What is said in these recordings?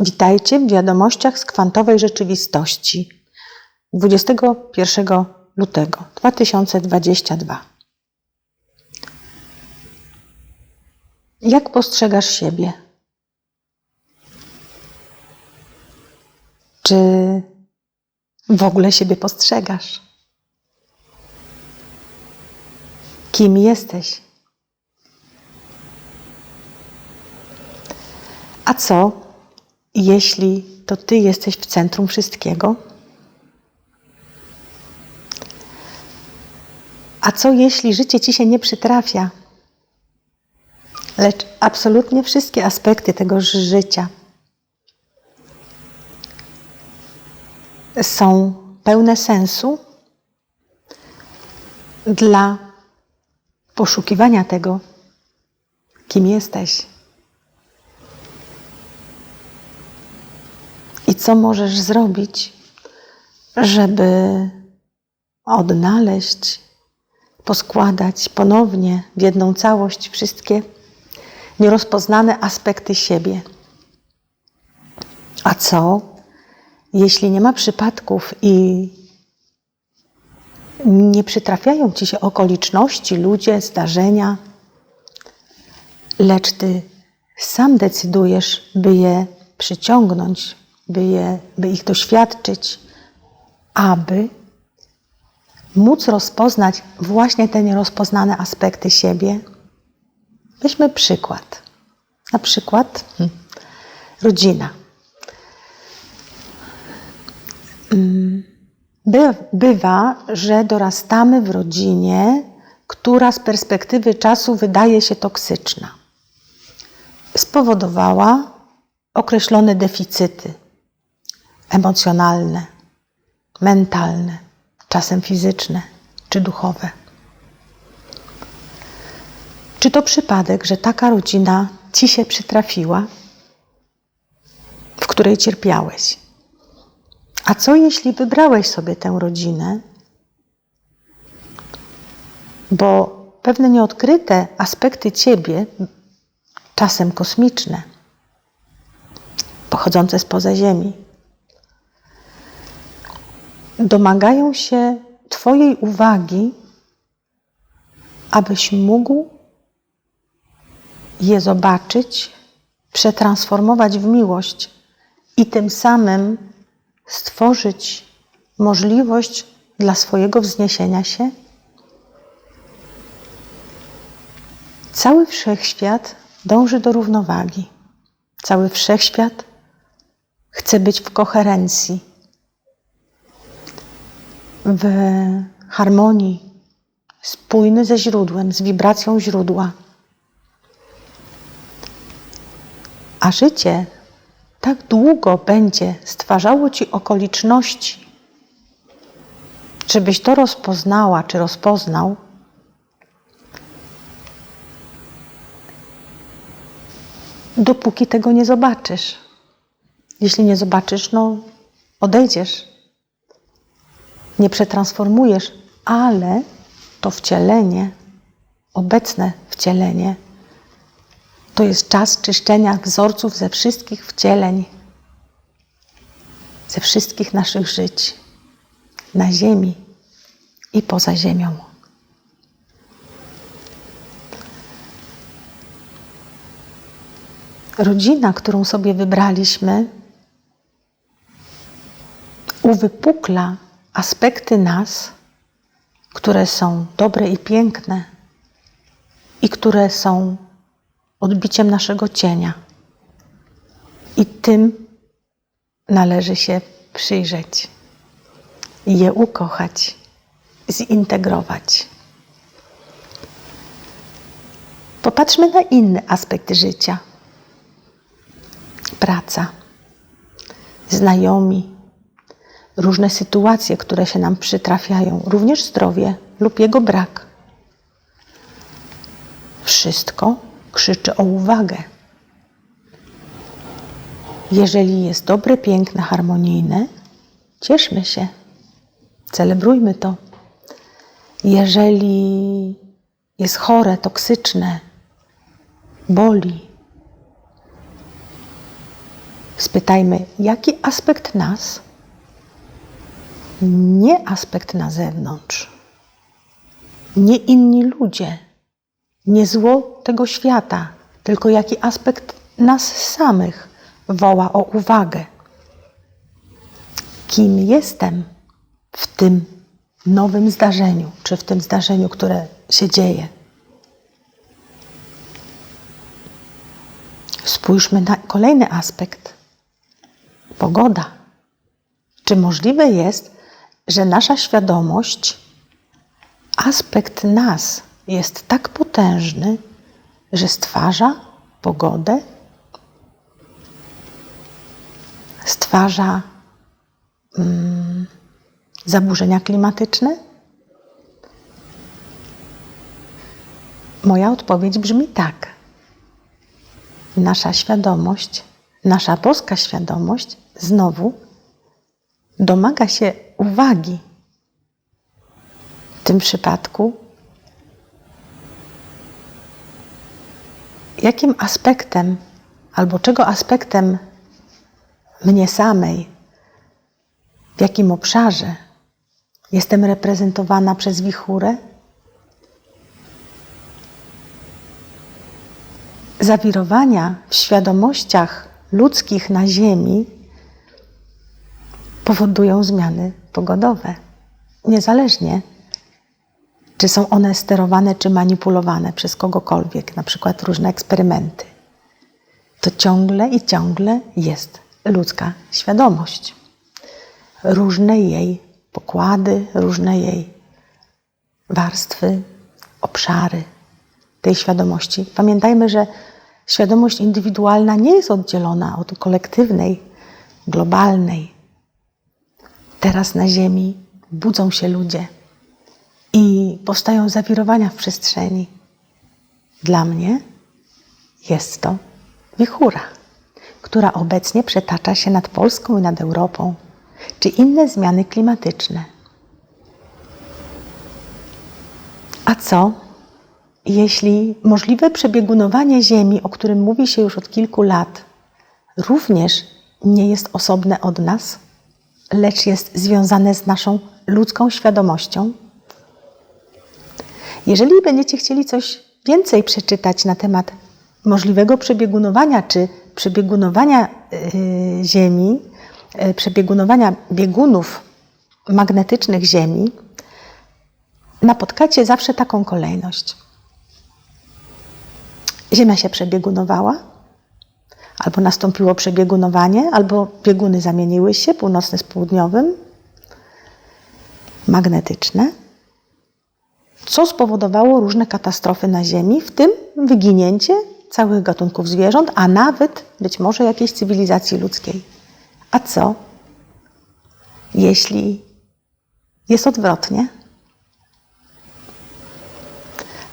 Witajcie w wiadomościach z kwantowej rzeczywistości 21 lutego 2022. Jak postrzegasz siebie? Czy w ogóle siebie postrzegasz? Kim jesteś? A co, jeśli to Ty jesteś w centrum wszystkiego? A co, jeśli życie Ci się nie przytrafia, lecz absolutnie wszystkie aspekty tego życia są pełne sensu dla poszukiwania tego, kim jesteś? I co możesz zrobić, żeby odnaleźć, poskładać ponownie w jedną całość wszystkie nierozpoznane aspekty siebie? A co, jeśli nie ma przypadków i nie przytrafiają ci się okoliczności, ludzie, zdarzenia, lecz ty sam decydujesz, by je przyciągnąć, by, je, by ich doświadczyć, aby móc rozpoznać właśnie te nierozpoznane aspekty siebie. Weźmy przykład. Na przykład hmm, rodzina. By, bywa, że dorastamy w rodzinie, która z perspektywy czasu wydaje się toksyczna. Spowodowała określone deficyty emocjonalne, mentalne, czasem fizyczne czy duchowe. Czy to przypadek, że taka rodzina ci się przytrafiła, w której cierpiałeś? A co jeśli wybrałeś sobie tę rodzinę, bo pewne nieodkryte aspekty ciebie, czasem kosmiczne, pochodzące spoza Ziemi, domagają się Twojej uwagi, abyś mógł je zobaczyć, przetransformować w miłość i tym samym stworzyć możliwość dla swojego wzniesienia się? Cały wszechświat dąży do równowagi. Cały wszechświat chce być w koherencji, w harmonii, spójny ze źródłem, z wibracją źródła. A życie tak długo będzie stwarzało ci okoliczności, żebyś to rozpoznała czy rozpoznał, dopóki tego nie zobaczysz. Jeśli nie zobaczysz, no odejdziesz, nie przetransformujesz, ale to wcielenie, obecne wcielenie, to jest czas czyszczenia wzorców ze wszystkich wcieleń, ze wszystkich naszych żyć na Ziemi i poza Ziemią. Rodzina, którą sobie wybraliśmy, uwypukla aspekty nas, które są dobre i piękne i które są odbiciem naszego cienia. I tym należy się przyjrzeć, je ukochać, zintegrować. Popatrzmy na inny aspekt życia. Praca, znajomi, różne sytuacje, które się nam przytrafiają, również zdrowie lub jego brak. Wszystko krzyczy o uwagę. Jeżeli jest dobre, piękne, harmonijne, cieszmy się, celebrujmy to. Jeżeli jest chore, toksyczne, boli, Spytajmy, jaki aspekt nas, nie aspekt na zewnątrz, nie inni ludzie, nie zło tego świata, tylko jaki aspekt nas samych woła o uwagę. Kim jestem w tym nowym zdarzeniu, czy w tym zdarzeniu, które się dzieje. Spójrzmy na kolejny aspekt. Pogoda. Czy możliwe jest, że nasza świadomość, aspekt nas jest tak potężny, że stwarza pogodę, stwarza mm, zaburzenia klimatyczne? Moja odpowiedź brzmi tak. Nasza świadomość, nasza boska świadomość znowu domaga się uwagi. W tym przypadku, jakim aspektem albo czego aspektem mnie samej, w jakim obszarze jestem reprezentowana przez wichurę? Zawirowania w świadomościach ludzkich na Ziemi powodują zmiany pogodowe. Niezależnie, czy są one sterowane czy manipulowane przez kogokolwiek, na przykład różne eksperymenty. To ciągle i ciągle jest ludzka świadomość. Różne jej pokłady, różne jej warstwy, obszary tej świadomości. Pamiętajmy, że świadomość indywidualna nie jest oddzielona od kolektywnej, globalnej. Teraz na Ziemi budzą się ludzie i powstają zawirowania w przestrzeni. Dla mnie jest to wichura, która obecnie przetacza się nad Polską i nad Europą, czy inne zmiany klimatyczne. A co, jeśli możliwe przebiegunowanie Ziemi, o którym mówi się już od kilku lat, również nie jest osobne od nas, lecz jest związane z naszą ludzką świadomością? Jeżeli będziecie chcieli coś więcej przeczytać na temat możliwego przebiegunowania czy przebiegunowania yy, Ziemi, yy, przebiegunowania biegunów magnetycznych Ziemi, napotkacie zawsze taką kolejność. Ziemia się przebiegunowała, albo nastąpiło przebiegunowanie, albo bieguny zamieniły się, północny z południowym, magnetyczne, co spowodowało różne katastrofy na Ziemi, w tym wyginięcie całych gatunków zwierząt, a nawet być może jakiejś cywilizacji ludzkiej. A co, jeśli jest odwrotnie?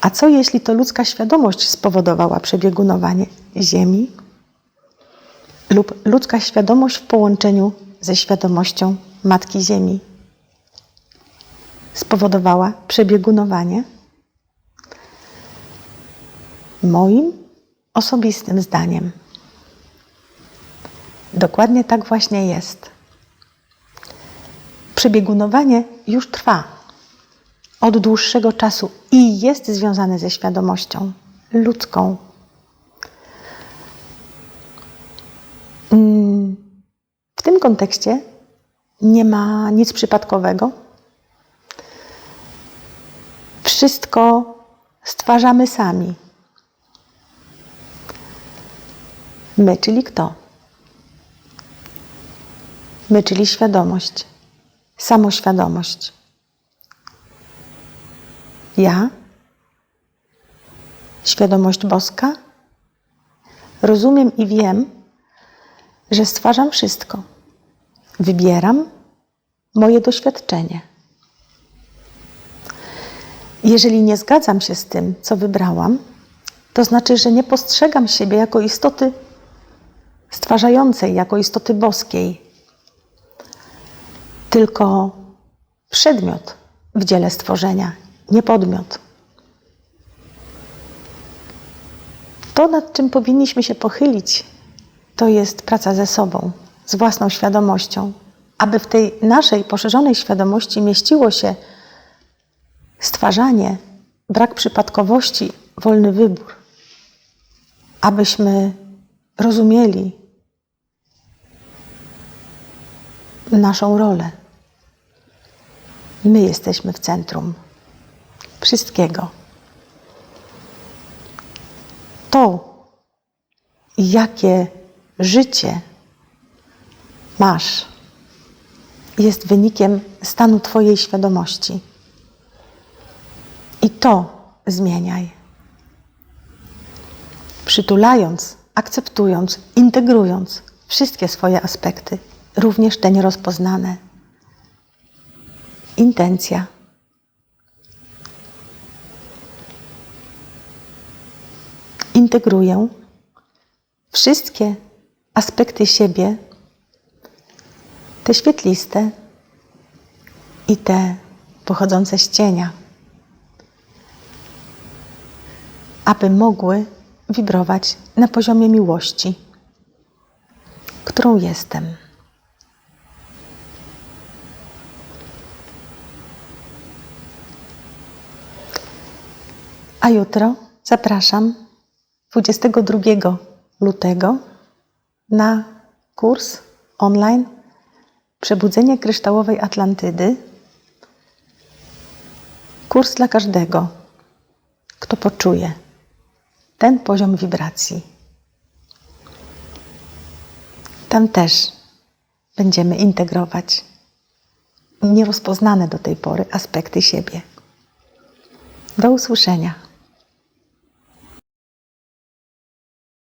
A co jeśli to ludzka świadomość spowodowała przebiegunowanie Ziemi? Lub ludzka świadomość w połączeniu ze świadomością Matki Ziemi spowodowała przebiegunowanie? Moim osobistym zdaniem. Dokładnie tak właśnie jest. Przebiegunowanie już trwa od dłuższego czasu i jest związane ze świadomością ludzką. Mm, w tym kontekście nie ma nic przypadkowego. Wszystko stwarzamy sami. My, czyli kto? My, czyli świadomość, samoświadomość ja, świadomość boska, rozumiem i wiem, że stwarzam wszystko. Wybieram moje doświadczenie. Jeżeli nie zgadzam się z tym, co wybrałam, to znaczy, że nie postrzegam siebie jako istoty stwarzającej, jako istoty boskiej, tylko przedmiot w dziele stworzenia, nie podmiot. To, nad czym powinniśmy się pochylić, to jest praca ze sobą, z własną świadomością. Aby w tej naszej poszerzonej świadomości mieściło się stwarzanie, brak przypadkowości, wolny wybór. Abyśmy rozumieli naszą rolę. My jesteśmy w centrum wszystkiego. To, jakie życie masz, jest wynikiem stanu Twojej świadomości. I to zmieniaj. Przytulając, akceptując, integrując wszystkie swoje aspekty, również te nierozpoznane. Intencja. Integruję wszystkie aspekty siebie, te świetliste i te pochodzące z cienia, aby mogły wibrować na poziomie miłości, którą jestem. A jutro zapraszam 22 lutego na kurs online Przebudzenie kryształowej Atlantydy. Kurs dla każdego, kto poczuje ten poziom wibracji. Tam też będziemy integrować nierozpoznane do tej pory aspekty siebie. Do usłyszenia.